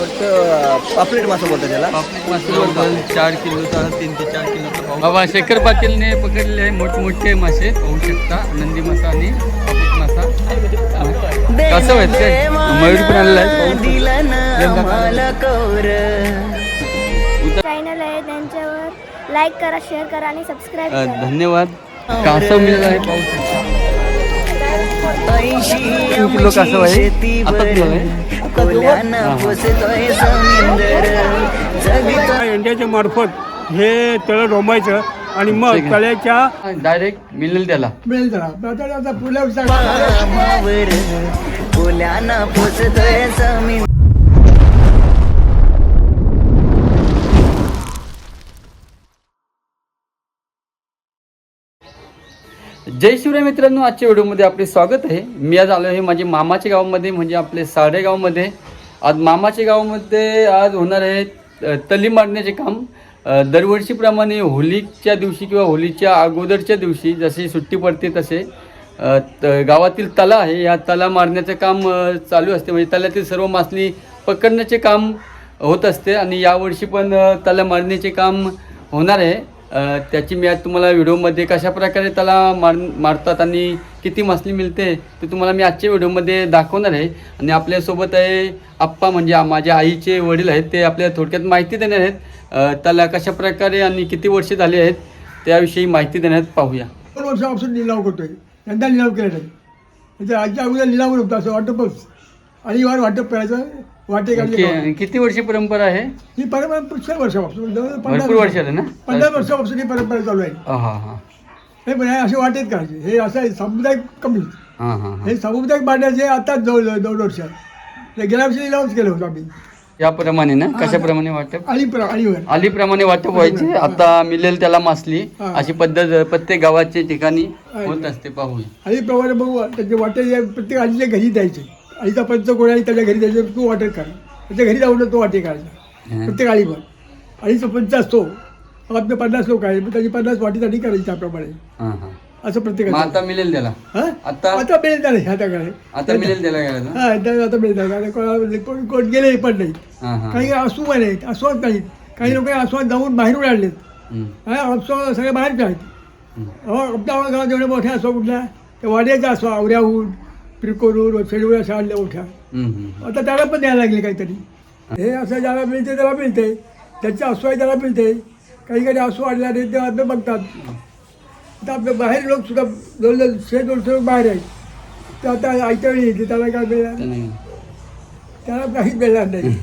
फक्त पापलेट मासा बोलतात त्याला. पापलेट मासे जवळजवळ चार किलोचा तीन ते चार किलोचा पाऊस. बाबा शेखर पाटीलने पकडलेले आहे मोठमोठे मासे पाहू शकता नंदी मासा आणि पापलेट मासा. कसं व्हायचं काय? मयूर पण आलेला आहे. चॅनल आहे. त्यांच्यावर. लाईक करा शेअर करा आणि सबस्क्राईब धन्यवाद. कासव मिळालं आहे पाहू शकता. तीन किलो कासव आहे आता अंड्याच्या मार्फत हे तळ रोमायचं आणि मग. तळ्याच्या डायरेक्ट मिळेल त्याला. मिळेल त्याला. आता आता पुढल्या फुल्यानं पोचतोय जमीन जय शिवराय मित्रांनो आजच्या व्हिडिओमध्ये आपले स्वागत आहे. मी आज आलो आहे माझे मामाच्या गावामध्ये म्हणजे आपले साडे गावामध्ये. आज मामाच्या गावामध्ये आज होणार आहे तली मारण्याचे काम. दरवर्षीप्रमाणे होलीच्या दिवशी किंवा होलीच्या अगोदरच्या दिवशी जशी सुट्टी पडते तसे त- गावातील तला आहे या तला मारण्याचं काम चालू असते. म्हणजे तल्यातील सर्व मासली पकडण्याचे काम होत असते आणि यावर्षी पण तला मारण्याचे काम होणार आहे. त्याची मी आज तुम्हाला व्हिडिओमध्ये कशा प्रकारे त्याला मार मारतात आणि किती मासली मिळते ते तुम्हाला मी आजच्या व्हिडिओमध्ये दाखवणार आहे. आणि आपल्यासोबत आहे आप्पा म्हणजे माझ्या आईचे वडील आहेत ते आपल्याला थोडक्यात माहिती देणार आहेत. त्याला कशा प्रकारे आणि किती वर्षे झाली आहेत त्याविषयी माहिती देण्यात पाहूया. दोन वर्षापासून लिलाव करतोय. यंदा लिलाव केला नाही आजच्या अगोदर लिलाव होता असं वाटपच आणि वार वाटप करायचं वाटे काढले कि- किती वर्षी परंपरा आहे? ही परंपरा पुढच्या वर्षापासून भरपूर वर्ष झाले ना? पन्नास वर्षापासून ही परंपरा चालू आहे. हां हां हां. हे पण हे असे वाटेत करायचे. हे असं आहे, सामुदायिक कमी. हां हां हां. हे सामुदायिक बांधायचे आताच जवळ दोन वर्ष ते गेल्या वर्षी लिलावच केलं होतं आम्ही. याप्रमाणे ना? कशाप्रमाणे वाटप? आणि प्र आलीप्रमाणे वाटप व्हायचे. आता मिळेल त्याला मासली. हा. अशी पद्धत प्रत्येक गावाच्या ठिकाणी होत असते पाहूया आणि प्रमाणे बघू त्याचे वाटे जे प्रत्येक आजीच्या घरी द्यायचे. आईचा पंच कोणी आणि त्याच्या घरी द्यायचे तू वाटेत कर त्याच्या घरी जाऊन तो वाटे हं. प्रत्येक आळीवर आईचा पंच असतो. आपले पन्नास लोक आहेत. मग त्याची पन्नास वाटीसाठी करायची त्याप्रमाणे. असं प्रत्येक आता मिळेल त्याला? आता- आता मिळेल त्याला आता मिळेल त्याला हा आता मिळेल त्याला. कोणाला कोण गेले पण नाही काही असू पण आहेत अस्वाद नाहीत. काही लोक अस्वाद जाऊन हं, हा अस्वाद सगळे बाहेरचे आहेत. आपल्या गावात जेवढे मोठे असो कुठल्या? ते वाड्याचा असो आवऱ्याहून शेडूळ अशा आणल्या मोठ्या. आता त्याला पण द्यायला लागले काहीतरी. हे असं ज्याला मिळते त्याला मिळते. असू आहे त्याला मिळते. काही काही असू आणल्या ते आपले बघतात. आता आपले बाहेर लोक सुद्धा जवळजवळ शे दोनशे लोक बाहेर आहेत. ते आता आयत्या वेळी येते त्याला काय मिळणार. त्याला काहीच मिळणार नाही.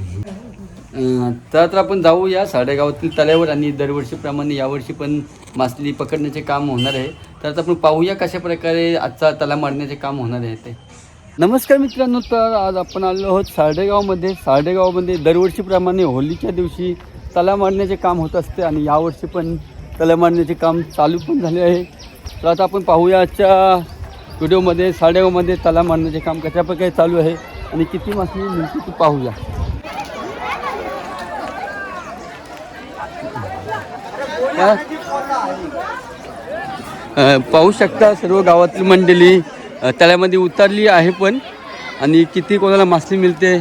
तर आपण जाऊया साडेगावातील तल्यावर आणि दरवर्षीप्रमाणे यावर्षी पण मासली पकडण्याचे काम होणार आहे. तर आता आपण पाहूया कशा प्रकारे आजचा तला मारण्याचे काम होणार आहे ते. नमस्कार मित्रांनो तर आज आपण आलो आहोत साडेगावमध्ये सारडेगावमध्ये दरवर्षीप्रमाणे होलीच्या दिवशी तला मारण्याचे काम होत असते आणि यावर्षी पण तला मारण्याचे काम चालू पण झाले आहे. तर आता आपण पाहूया आजच्या व्हिडिओमध्ये साडेगावमध्ये तला मारण्याचे काम कशा प्रकारे चालू आहे आणि किती मासली मिळते ती पाहूया. पाहू शकता सर्व गावातील मंडळी तळ्यामध्ये उतरली आहे पण. आणि किती कोणाला मासली मिळते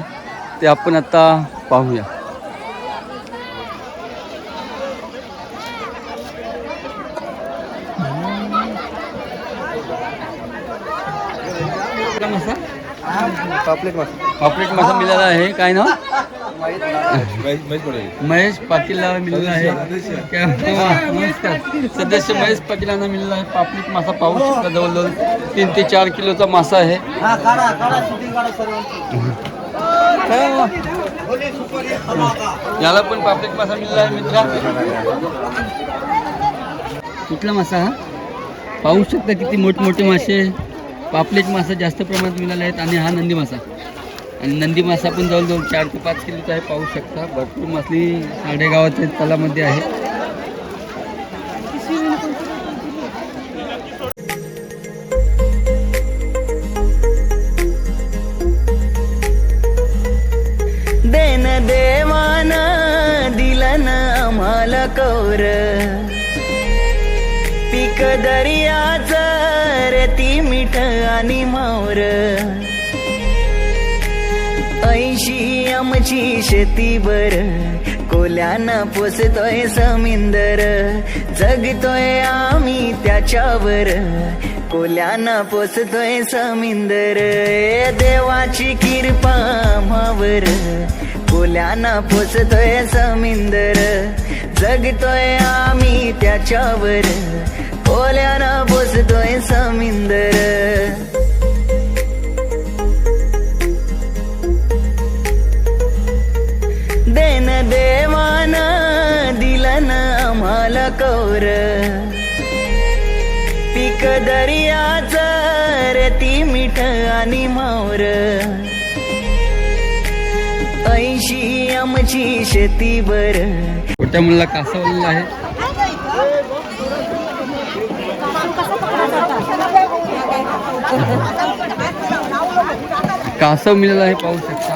ते आपण आता पाहूया. पापलेट मासा? पापलेट मासा मिळाला आहे. काय ना महेश पाटीलला मिळाला आहे. सदस्य. महेश पाटीलांना मिळाला आहे. पापलेट मासा पाहू शकता जवळजवळ. तीन ते चार किलोचा मासा आहे? याला पण पापलेट मासा मिळाला आहे मित्रा. कुठला मासा हा? पाहू शकता किती मोठमोठे मासे पापलेट मासा जास्त प्रमाणात मिळाले आहेत आणि हा नंदी मासा. आणि नंदी मासा पण जवळजवळ चार ते पाच किलोचा आहे पाहू शकता. भरपूर मासली साडेगावाच्या तलामध्ये आहे. देन देवान दिलन आम्हाला कौर. पिक दर्याच रेती मीठ आणि मावर आमची शेती बर कोल्याना पोसतोय समिंदर. जगतोय आम्ही त्याच्यावर. कोल्याना पोसतोय समिंदर. देवाची किरपा आम्हावर. कोल्याना पोसतोय समिंदर. जगतोय आम्ही त्याच्यावर. कोल्याना पोसतोय समिंदर. देवान दिलन आम्हाला कौर. पीक दर्याच रेती मिठ आणि मावर. ऐशी आमची शेती बर मोठ्या मुलाला कासवलेला आहे. कासव मिळाला आहे पाहू शकता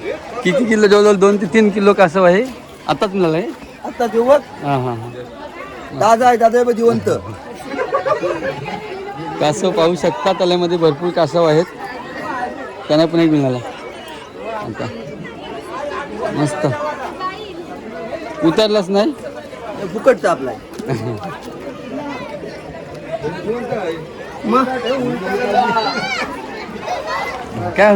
किती किलो? जवळजवळ दोन ते तीन किलो कासव आहे. आताच मिळालं आहे. आता जेव्हा हां हां हां. दादा आहे दादा आहे जिवंत. कासव पाहू शकता तल्यामध्ये भरपूर कासव आहेत. त्यांना पण एक मिळाला. आता. मस्त. उतरलाच नाही? फुकटचं आपला. मग? काय?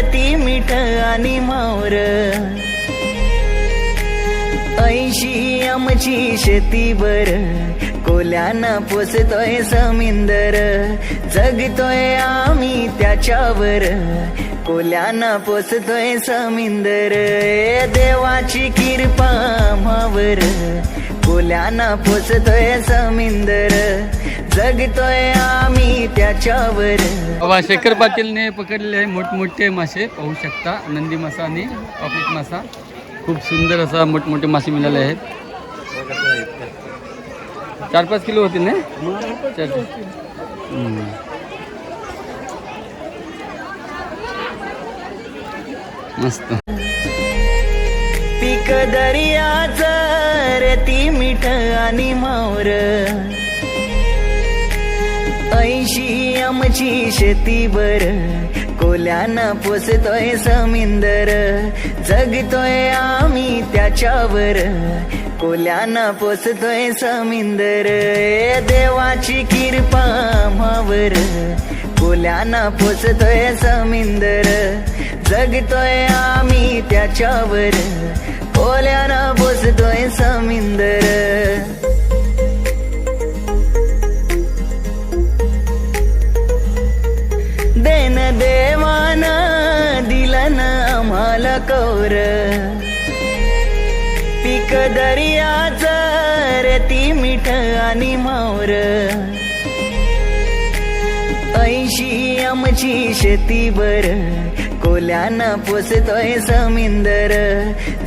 ती मिठ आणि मावर. ऐशी आमची शेती बर कोल्यानं पोसतोय समिंदर. जगतोय आम्ही त्याच्यावर कोल्यानं पोसतोय समिंदर. देवाची कृपा मावर कोल्यानं पोसतोय समिंदर. जगतोय आम्ही त्याच्यावर. बाबा शेखर पाटीलने पकडलेले आहे मोठमोठे मासे पाहू शकता. नंदी मासा आणि पापलेट मासा. खूप सुंदर असा मोठमोठे मासे मिळाले आहेत. चार पाच किलो होतील ना? चार. मस्त. पीक दर्याच रेती मिठ आणि मावर ऐशी आमची शेती बर कोल्यानं पोसतोय समिंदर. जगतोय आम्ही त्याच्यावर. कोल्यानं पोसतोय समिंदर. देवाची किरपा आम्हावर. कोल्यानं पोसतोय समिंदर. जगतोय आम्ही त्याच्यावर. कोल्यानं पोसतोय समिंदर. देन देवान दिलन आम्हाला कौर. पीक दर्याच रेती मिठ आणि मावर ऐशी आमची शेती बर कोल्यानं पोसतोय समिंदर.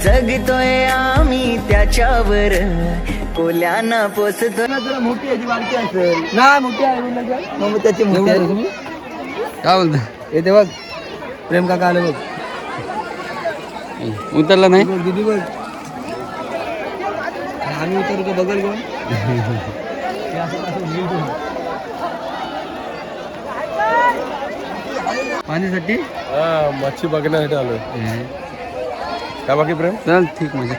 जगतोय आम्ही त्याच्यावर कोल्यानं पोसतोय. जरा मोठी असेल नाही मोठी आहे? मग त्याची मोठी आहे काय बोलता? येते बघ. प्रेम काका आले बघ. उतरला नाही? बघ दिदी बघ. आम्ही उतरू का बघल कोण. पाण्यासाठी हा मच्छी बघण्यासाठी आलोय. काय बाकी प्रेम? चल ठीक म्हणजे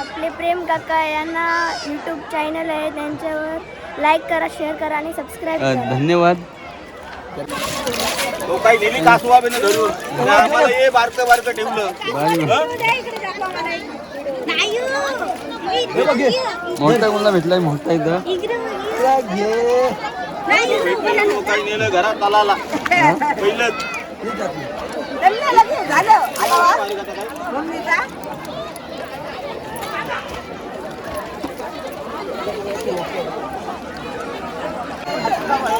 आपले प्रेम काका यांना यूट्यूब चॅनल आहे त्यांच्यावर लाईक करा शेअर करा आणि सबस्क्राईब अ, करा. धन्यवाद. तो काही नेली कासवा बिन धरून? आणि आम्हाला हे बारक बारक ठेवलं. मोठा कोणाला भेटलाय मोठा इथं. तो काही नेलं घरात तालाला. पहिलं हे. बघ आम्हाला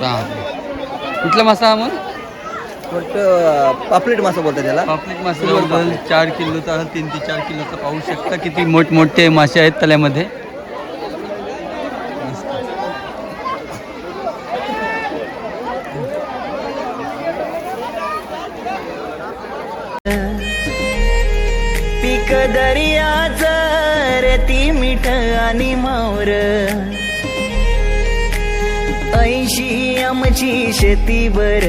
चालेल. कुठला मासा हा मग? पापलेट मासा बोलतात त्याला. पापलेट मासे जवळजवळ चार किलोचा तीन ते चार किलोचा पाहू शकता किती मोठमोठे मासे आहेत तल्यामध्ये पिक दर्याच रेती मिठ आणि मावर. आमची शेतीवर.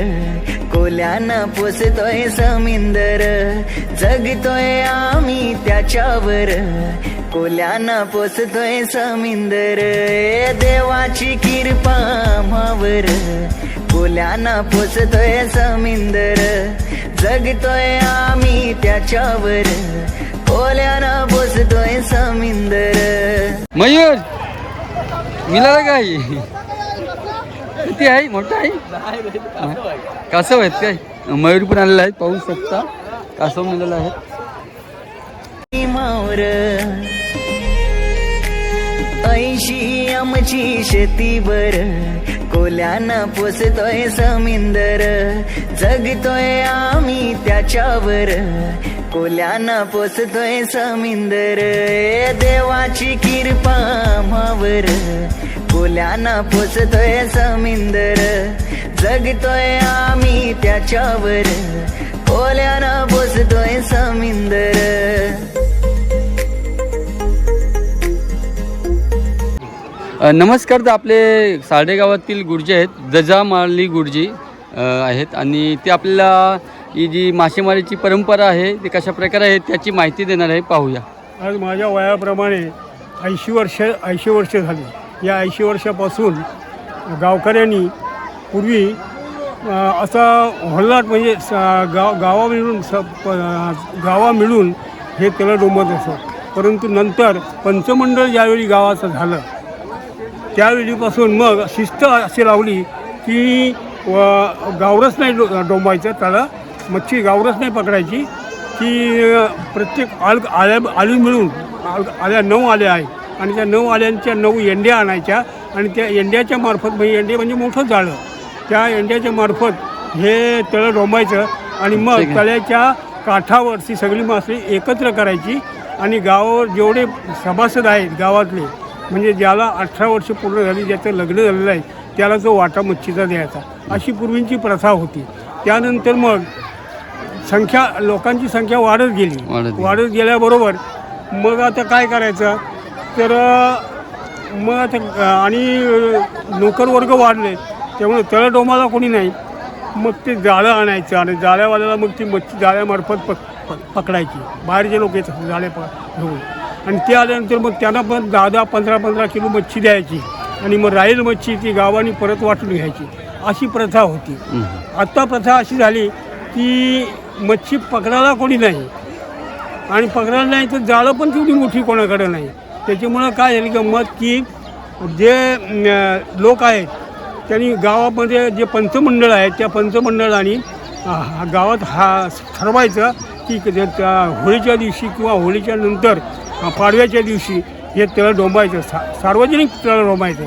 कोल्यानं पोसतोय समिंदर. जगतोय आम्ही त्याच्यावर. कोल्यानं पोसतोय समिंदर. देवाची किरपा आम्हावर. कोल्यानं पोसतोय समिंदर. जगतोय आम्ही त्याच्यावर. कोल्यानं पोसतोय समिंदर. मयूर मिळालं काही किती आहे मोठं आहे? कासव आहेत काय? मयूर पण आलेला आहे पाहू शकता. कासव मिळालेला आहे. मावर. ऐशी आमची शेती बर कोल्यानं पोसतोय समिंदर. जगतोय आम्ही त्याच्यावर. कोल्यानं पोसतोय समिंदर. देवाची कृपा मावर. कोल्यानं पोसतोय समिंदर. जगतोय आम्ही त्याच्यावर. कोल्यानं पोसतोय समिंदर. नमस्कार तर आपले साडे गावातील गुरुजी आहेत जजामाली गुरुजी अ, आहेत. आणि ते आपल्याला ही जी मासेमारीची परंपरा आहे ती कशा प्रकारे आहे त्याची माहिती देणार आहे पाहूया. आज माझ्या वयाप्रमाणे ऐंशी वर्ष ऐंशी वर्ष झाली. या ऐंशी वर्षापासून गावकऱ्यांनी पूर्वी असा हल्लाट म्हणजे स गाव गावा मिळून स प गावा मिळून हे त्याला डोंबत असत परंतु नंतर पंचमंडळ ज्यावेळी गावाचं झालं त्यावेळीपासून मग शिस्त अशी लावली की व गावरस नाही डो डोंबायचं त्याला मच्छी गावरस नाही पकडायची की प्रत्येक आल आल्या आली मिळून आल आल्या नऊ आल्या आहेत. आणि त्या नऊ आल्यांच्या नऊ येंड्या आणायच्या आणि त्या येंड्याच्या मार्फत म्हणजे येंडे म्हणजे मोठं जाळं त्या येंड्याच्या मार्फत हे तळं डोंबायचं आणि मग. तळ्याच्या काठावरची सगळी मासे एकत्र करायची आणि गावावर जेवढे सभासद आहेत गावातले म्हणजे ज्याला अठरा वर्ष पूर्ण झाली ज्याचं लग्न झालेलं आहे त्याला जो वाटा मच्छीचा द्यायचा. अशी पूर्वींची प्रथा होती. त्यानंतर मग संख्या लोकांची संख्या वाढत गेली. वाढत गेल्याबरोबर मग आता काय करायचं? तर मग आणि अ, नोकर वर्ग वाढले त्यामुळे तळडोमाला कोणी नाही. मग ते जाळं आणायचं आणि जाळ्यावाल्याला मग ती मच्छी जाळ्यामार्फत पक पक- पकडायची. बाहेरचे लोक येतात जाळे प घेऊन. आणि ते आल्यानंतर मग त्यांना पण दहा दहा पंधरा पंधरा किलो मच्छी द्यायची. आणि मग राहील मच्छी ती गावाने परत वाटून घ्यायची. अशी प्रथा होती. आत्ता प्रथा अशी झाली की मच्छी पकडायला कोणी नाही. आणि पकडायला नाही तर जाळं पण तेवढी मोठी कोणाकडे नाही. त्याच्यामुळं काय झाली गंमत की जे लोक आहेत त्यांनी गावामध्ये जे पंचमंडळ आहेत त्या पंचमंडळाने हा गावात हा ठरवायचं की क- त्या होळीच्या दिवशी किंवा होळीच्या नंतर पाडव्याच्या दिवशी हे तळ डोंबायचं सा सार्वजनिक तळ डोंबायचं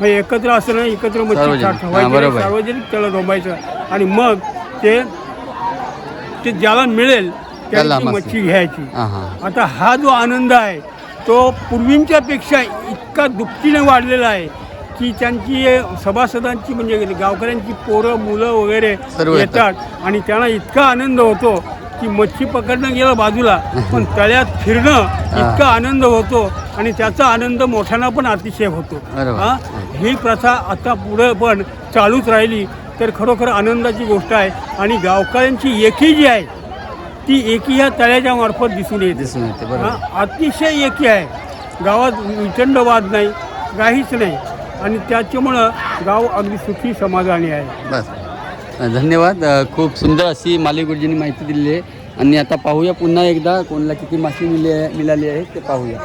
म्हणजे एकत्र असं नाही एकत्र मच्छी सार्वजनिक. ठेवायची. सार्वजनिक तळ डोंबायचं आणि मग ते ते ज्याला मिळेल त्याला. मच्छी घ्यायची आता हा जो आनंद आहे तो पूर्वींच्यापेक्षा इतका दुपटीने वाढलेला आहे की त्यांची सभासदांची म्हणजे गावकऱ्यांची पोरं मुलं वगैरे येतात. आणि त्यांना इतका आनंद होतो की मच्छी पकडणं गेलं बाजूला पण तळ्यात फिरणं इतका आनंद होतो आणि त्याचा आनंद मोठ्यांना पण अतिशय होतो. हा ही प्रथा आता पुढे पण चालूच राहिली तर खरोखर आनंदाची गोष्ट आहे आणि गावकऱ्यांची एकी जी आहे ती एकी ह्या तळ्याच्या मार्फत दिसून येते. दिसून येते बरोबर. हा, अतिशय एकी आहे. गावात विचंडवाद नाही काहीच नाही. आणि त्याच्यामुळं गाव अगदी सुखी समाधानी आहे. बस. धन्यवाद. अ, खूप सुंदर अशी माली गुरुजींनी माहिती दिली आहे. आणि आता पाहूया पुन्हा एकदा कोणाला किती मासे मिली आहे मिळाली आहे ते पाहूया.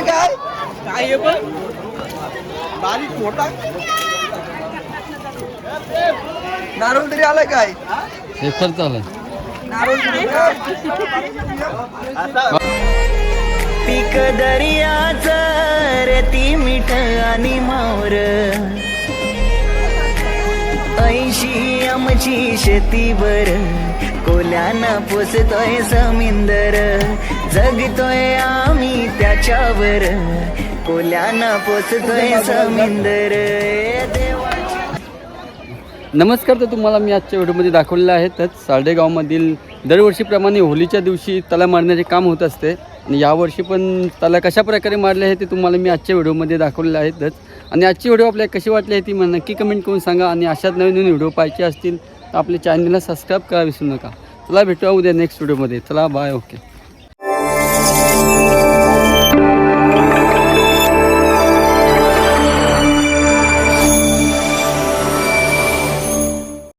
काय? काय हे पण? बारीक मोठा? नारळ तरी आलाय काय? हे खर्च काय? पीक दर्याच रेती मिठ आणि मावर ऐशी आमची शेती बर कोल्यानं पोसतोय समिंदर. जगतोय आम्ही त्याच्यावर. कोल्यानं पोसतोय समिंदर. देवा. नमस्कार तर तुम्हाला मी आजच्या व्हिडिओमध्ये दाखवलेलं आहे तर साडेगावमधील दरवर्षीप्रमाणे होलीच्या दिवशी तला मारण्याचे काम होत असते. आणि यावर्षी पण तला कशा प्रकारे मारले आहे ते तुम्हाला मी आजच्या व्हिडिओमध्ये दाखवलेलं आहेतच आणि आजची व्हिडिओ आपल्याला कशी वाटली आहे ती मला नक्की कमेंट करून सांगा. आणि अशाच नवीन नवीन व्हिडिओ पाहायचे असतील तर आपल्या चॅनलला सबस्क्राईब करा विसरू नका. चला भेटूया उद्या नेक्स्ट व्हिडिओमध्ये. चला बाय ओके